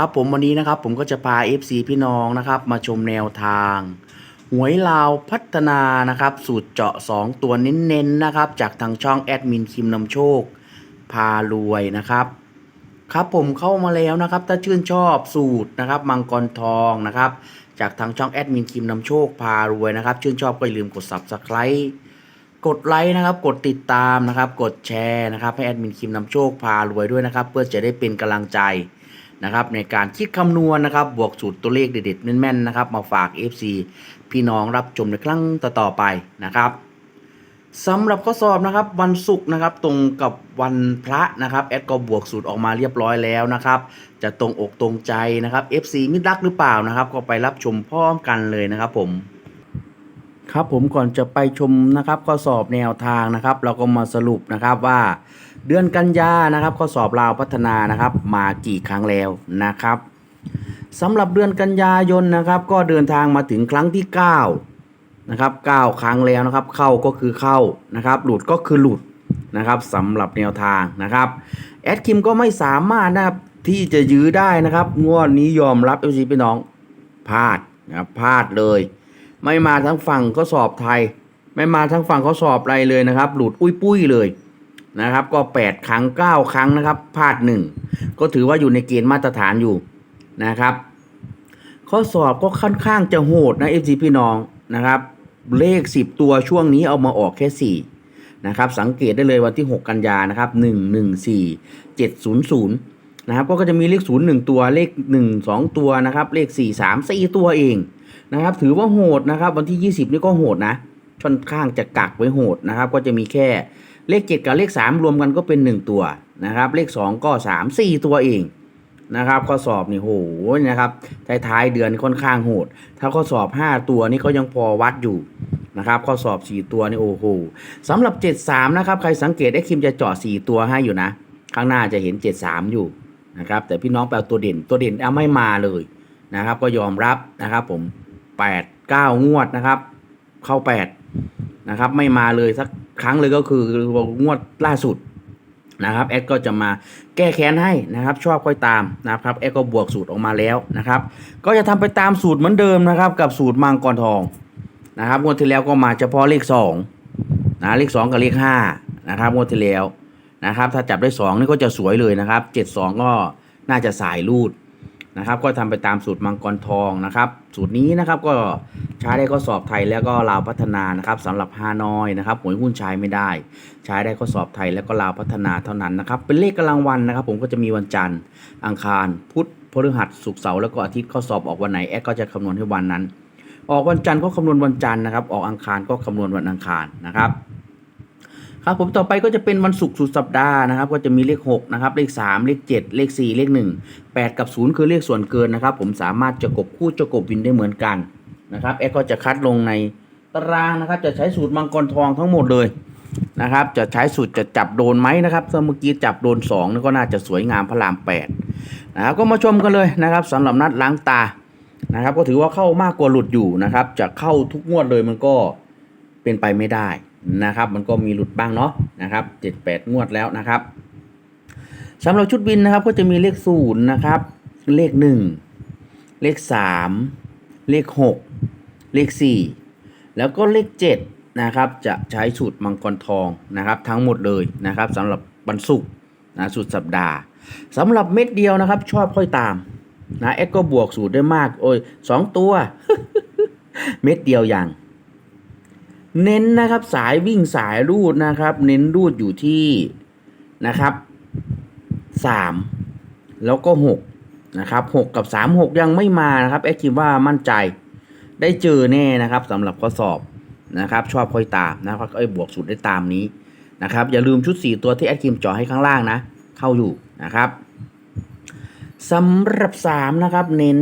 ครับผมวันนี้นะครับผมก็จะพา FC พี่น้องนะครับ มาชมแนวทางหวยลาวพัฒนานะครับ สูตรเจาะ 2 ตัวเน้นๆนะครับ จากทางช่องแอดมินคิมนำโชค พารวยนะครับ ครับผมเข้ามาแล้วนะครับ ถ้าชื่นชอบสูตรนะครับ มังกรทองนะครับ จากทางช่องแอดมินคิมนำโชค พารวยนะครับ ชื่นชอบก็อย่าลืมกด subscribe กดไลค์นะครับ กดติดตามนะครับ กดแชร์นะครับ ให้แอดมินคิมนำโชคพารวยด้วยนะครับ เพื่อจะได้เป็นกำลังใจ นะครับในการคิดคำนวณนะครับ บวกสูตรตัวเลขเด็ดๆแม่นๆนะครับ มาฝาก FC พี่น้องรับชมในครั้งต่อๆไปนะครับสำหรับข้อสอบนะครับวันศุกร์นะครับตรงกับวันพระนะครับแอดก็บวกสูตรออกมาเรียบร้อยแล้วนะครับ จะตรงอกตรงใจนะครับ FC มิดรักหรือเปล่านะครับ ก็ไปรับชมพร้อมกันเลยนะครับผมครับผมก่อนจะไปชมนะครับข้อสอบแนวทางนะครับ เราก็มาสรุปนะครับว่า เดือนกันยานะครับข้อสอบลาวพัฒนานะครับ มากี่ครั้งแล้วนะครับสำหรับเดือนกันยายนนะครับ ก็เดินทางมาถึงครั้งที่ 9 นะครับ 9 ครั้งแล้วนะครับ เข้าก็คือเข้านะครับ หลุดก็คือหลุดนะครับสำหรับแนวทางนะครับแอดคิมก็ไม่สามารถนะครับที่จะยื้อได้นะครับงวดนี้ยอมรับเอซีพี่น้องพลาดนะครับพลาดเลย ไม่มาทั้งฝั่งข้อสอบไทย ไม่มาทั้งฝั่งข้อสอบอะไรเลยนะครับ หลุดอุ้ยปุ้ยเลย นะครับ ก็ 8 ครั้ง 9 ครั้งนะครับพลาดหนึ่งก็ถือว่าอยู่ในเกณฑ์มาตรฐานอยู่นะครับ ข้อสอบก็ค่อนข้างจะโหดนะเอฟซีพี่น้องนะครับ เลข 10 ตัวช่วงนี้เอามาออกแค่ 4นะครับสังเกตได้เลยวันที่ 6 กันยานะครับ1 1 4 7 0 0นะครับก็จะมีเลข 0 1 ตัวเลข 1 2 ตัวนะครับเลข 4 3 4 ตัวเองนะครับถือว่าโหดนะครับวันที่ 20 นี่ก็โหดนะค่อนข้างจะกักไว้โหดนะครับก็จะมีแค่ เลข 7 กับเลข 3 รวมกันก็เป็น 1 ตัวนะครับ เลข 2 ก็ 3 4 ตัวเองนะครับ ข้อสอบนี่โหนะครับท้ายๆเดือนค่อนข้างโหด ถ้าข้อสอบ 5 ตัวนี่ก็ยังพอวัดอยู่นะครับข้อสอบ 4 ตัวนี่โอ้โหสำหรับ 73 นะครับ ใครสังเกตไอ้คิมจะเจาะ4 ตัวให้อยู่นะ ข้างหน้าจะเห็น 73 อยู่นะครับแต่พี่น้องแปลตัวเด่นตัวเด่นเอาไม่มาเลยนะครับก็ยอมรับนะครับผมแปดเก้างวดนะครับ เข้าแปดนะครับ ไม่มาเลยสัก ครั้งเลยก็คืองวดล่าสุดนะครับแอดก็จะมาแก้แค้นให้นะครับ ชอบค่อยตามนะครับแอดก็บวกสูตรออกมาแล้วนะครับ ก็จะทำไปตามสูตรเหมือนเดิมนะครับ กับสูตรมังกรทองนะครับงวดที่แล้วก็มาเฉพาะเลขสองนะเลขสองกับเลขห้านะครับงวดที่แล้วนะครับ ถ้าจับได้สองนี่ก็จะสวยเลยนะครับเจ็ดสองก็น่าจะสายรูด นะครับก็ทำไปตามสูตรมังกรทองนะครับสูตรนี้นะครับก็ใช้ได้ข้อสอบไทยแล้วก็ลาวพัฒนานะครับสำหรับฮานอยนะครับหวยหุ้นใช้ไม่ได้ ใช้ได้ข้อสอบไทยแล้วก็ลาวพัฒนาเท่านั้นนะครับเป็นเลขกำลังวันนะครับ ผมก็จะมีวันจันทร์อังคาร พุธพฤหัสศุกร์เสาร์แล้วก็อาทิตย์ข้อสอบออกวันไหนแอดก็จะคำนวณให้วันนั้น ออกวันจันทร์ก็คำนวณวันจันทร์นะครับ ออกอังคารก็คำนวณวันอังคารนะครับ ครับผมต่อไปก็จะเป็นวันศุกร์สุดสัปดาห์นะครับ ก็จะมีเลข6นะครับเลข 3 เลข 7 เลข 4 เลข 1 8 กับ 0 คือเลขส่วนเกินนะครับ ผมสามารถจะกบคู่จะกบวินได้เหมือนกันนะครับแอดก็จะคัดลงในตารางนะครับ จะใช้สูตรมังกรทองทั้งหมดเลยนะครับ จะใช้สูตรจะจับโดนไหมนะครับเมื่อกี้จับโดน2นี่ก็น่าจะสวยงามพระราม8นะครับก็มาชมกันเลยนะครับสำหรับนัดล้างตานะครับ ก็ถือว่าเข้ามากกว่าหลุดอยู่นะครับ จะเข้าทุกงวดเลยมันก็เป็นไปไม่ได้ นะครับ มันก็มีหลุดบ้างเนาะนะครับเจ็ดแปดงวดแล้วนะครับสำหรับชุดบินนะครับก็จะมีเลขศูนย์นะครับ เลขหนึ่งเลขสามเลขหกเลขสี่แล้วก็เลขเจ็ดนะครับจะใช้สูตรมังกรทองนะครับทั้งหมดเลยนะครับสำหรับวันศุกร์นะสุดสัปดาห์สำหรับเม็ดเดียวนะครับ ชอบค่อยตามนะเอ็กก็บวกสูตรได้มาก โอ้ยสองตัว เม็ดเดียวอย่าง เน้นนะครับสายวิ่งสายรูดนะครับ เน้นรูดอยู่ที่นะครับสามแล้วก็หกนะครับหกกับสามหกยังไม่มานะครับแอดคิดว่ามั่นใจได้เจอแน่นะครับสำหรับข้อสอบนะครับ ชอบค่อยตามนะครับไอ้บวกสูตรได้ตามนี้นะครับ อย่าลืมชุด 4 ตัวที่แอดคิมจาะให้ข้างล่างนะ เข้าอยู่นะครับสำหรับสามนะครับ เน้น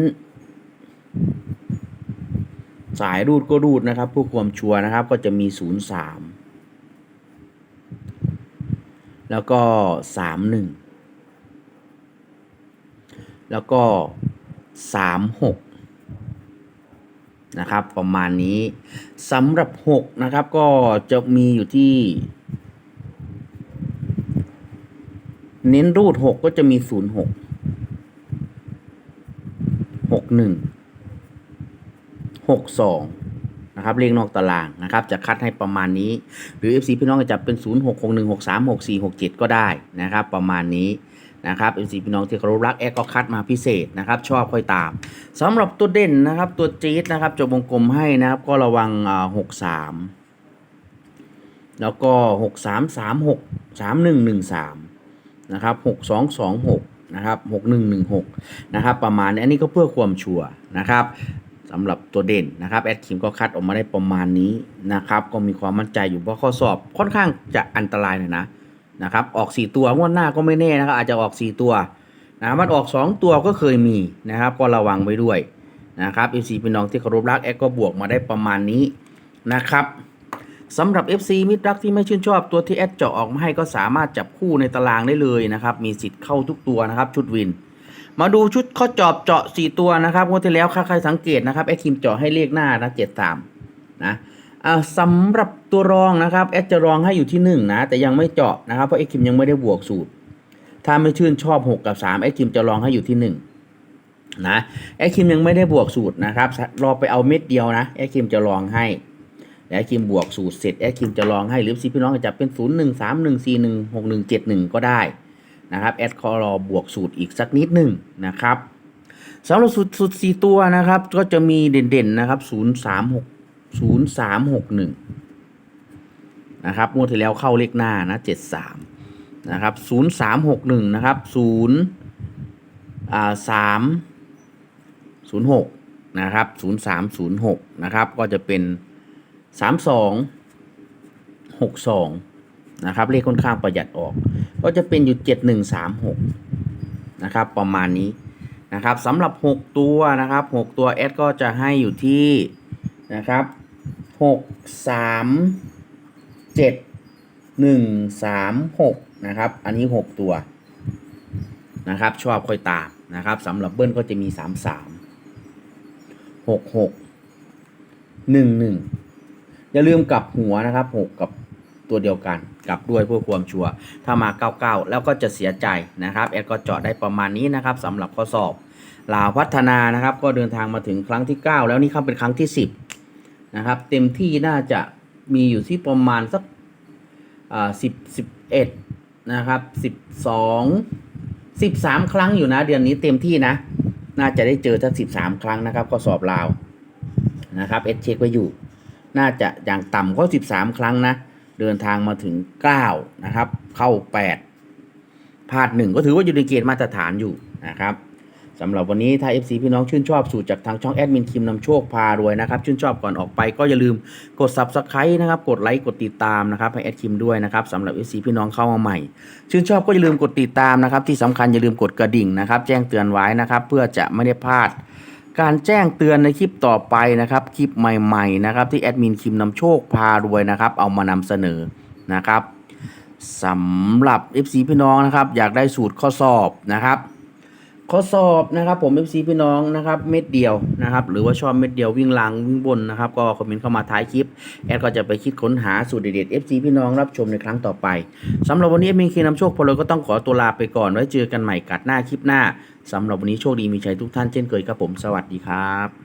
สายรูดก็รูดนะครับเพื่อความชัวร์นะครับก็จะมีศูนย์สามแล้วก็สามหนึ่งแล้วก็สามหกนะครับ ประมาณนี้สำหรับหกนะครับก็จะมีอยู่ที่ เน้นรูดหกก็จะมีศูน ย์หกหกหนึ่งหกสองนะครับเลขนอกตารางนะครับ จะคัดให้ประมาณนี้ หรือ FC พี่น้องจะจับเป็น 0 6 6 1 6 3 6 4 6 7 ก็ได้นะครับ ประมาณนี้นะครับ FC พี่น้องที่เคารพรักแอร์ก็คัดมาพิเศษนะครับ ชอบค่อยตามสำหรับตัวเด่นนะครับ ตัวจี๊ดนะครับจะวงกลมให้นะครับ ก็ระวังอ่า63แล้วก็63 36 3113นะครับ6226นะครับ6116นะครับ ประมาณนี้อันนี้ก็เพื่อความชัวร์นะครับ สำหรับตัวเด่นนะครับแอดคิมก็คัดออกมาได้ประมาณนี้นะครับ ก็มีความมั่นใจอยู่เพราะข้อสอบค่อนข้างจะอันตรายหน่อยนะนะครับออก 4 ตัวงวดหน้าก็ไม่แน่นะครับอาจจะออก 4 ตัวนะมันออก 2 ตัวก็เคยมีนะครับ ก็ระวังไว้ด้วยนะครับ FC พี่น้องที่เคารพรักแอดก็บวกมาได้ประมาณนี้นะครับสำหรับ FC มิตรรักที่ไม่ชื่นชอบตัวที่แอดเจาะออกมาให้ก็สามารถจับคู่ในตารางได้เลยนะครับ มีสิทธิ์เข้าทุกตัวนะครับ ชุดวิน มาดูชุดข้อจอบเจาะ4ตัวนะครับงวดที่แล้วใครสังเกตนะครับแอดคิมเจาะให้เลขหน้านะ73นะอ่าสำหรับตัวรองนะครับแอดจะรองให้อยู่ที่1นะแต่ยังไม่เจาะนะครับเพราะแอดคิมยังไม่ได้บวกสูตร ถ้าไม่ชื่นชอบ6กับ3แอดคิมจะรองให้อยู่ที่1นะแอดคิมยังไม่ได้บวกสูตรนะครับรอไปเอาเม็ดเดียวนะแอดคิมจะรองให้แอดคิมบวกสูตรเสร็จแอดคิมจะลองให้หรือซีพี่น้องจะเป็น 0 1 3 1 4 1 6 1 7 1 ก็ได้ นะครับแอดคอรอบวกสูตรอีกสักนิดหนึ่งนะครับสำหรับสูตรสูตร4ตัวนะครับ ก็จะมีเด่นๆนะครับ0 3 6 0 3 6 1นะครับงวดที่แล้วเข้าเลขหน้านะ73นะครับ0 3 6 1นะครับ0อ่า3 0 6นะครับ0 3 0 6นะครับก็จะเป็นสามสองหกสองนะครับเลขค่อนข้างประหยัดออก ก็จะเป็นอยู่เจ็ดหนึ่งสามหกนะครับ ประมาณนี้นะครับสำหรับหกตัวนะครับหกตัวแอก็จะให้อยู่ที่นะครับหกสามเจ็ดหนึ่งสามหกนะครับ อันนี้หกตัวนะครับ ชอบค่อยตามนะครับสำหรับเบิ้ลก็จะมีสามสามหกหกหนึ่งหนึ่งอย่าลืมกลับหัวนะครับหกกับ ตัวเดียวกันกลับด้วยเพื่อความชัวร์ถ้ามา 99 แล้วก็จะเสียใจนะครับแอดก็เจาะได้ประมาณนี้นะครับสำหรับข้อสอบลาวพัฒนานะครับก็เดินทางมาถึงครั้งที่ 9 แล้วนี่ครับเป็นครั้งที่ 10นะครับเต็มที่น่าจะมีอยู่ที่ประมาณสักอ่าสิบสิบเอ็ดนะครับสิบสองสิบสามครั้งอยู่นะ เดือนนี้เต็มที่นะ น่าจะได้เจอทั้งสิบสามครั้งนะครับข้อสอบลาวนะครับเอสเช็คไว้อยู่ น่าจะอย่างต่ำก็13ครั้งนะ เดินทางมาถึง 9 นะครับ เข้า 8 พลาดหนึ่งก็ถือว่าอยู่ในเกณฑ์มาตรฐานอยู่นะครับสำหรับวันนี้ถ้า FC พี่น้องชื่นชอบสูตรจากทางช่องแอดมินคิมนำโชคพารวยนะครับ ชื่นชอบก่อนออกไปก็อย่าลืมกด Subscribe นะครับ กดไลค์กดติดตามนะครับให้แอดคิมด้วยนะครับสำหรับ FC พี่น้องเข้ามาใหม่ ชื่นชอบก็อย่าลืมกดติดตามนะครับ ที่สำคัญอย่าลืมกดกระดิ่งนะครับ แจ้งเตือนไว้นะครับ เพื่อจะไม่ได้พลาด การแจ้งเตือนในคลิปต่อไปนะครับ คลิปใหม่ๆนะครับที่แอดมินคิมนำโชคพารวยนะครับ เอามานำเสนอนะครับสำหรับ FC พี่น้องนะครับ อยากได้สูตรข้อสอบนะครับ ข้อสอบนะครับผม FC พี่น้องนะครับเม็ดเดียวนะครับหรือว่าชอบเม็ดเดียววิ่งลังวิ่งบนนะครับก็คอมเมนต์เข้ามาท้ายคลิปแอดก็จะไปคิดค้นหาสูตรเด็ดๆ FC พี่น้องรับชมในครั้งต่อไปสำหรับวันนี้เอดมินคิมนำโชคพารวยก็ต้องขอตัวลาไปก่อนไว้เจอกันใหม่กัดหน้าคลิปหน้าสำหรับวันนี้โชคดีมีชัยทุกท่านเช่นเคยครับผมสวัสดีครับ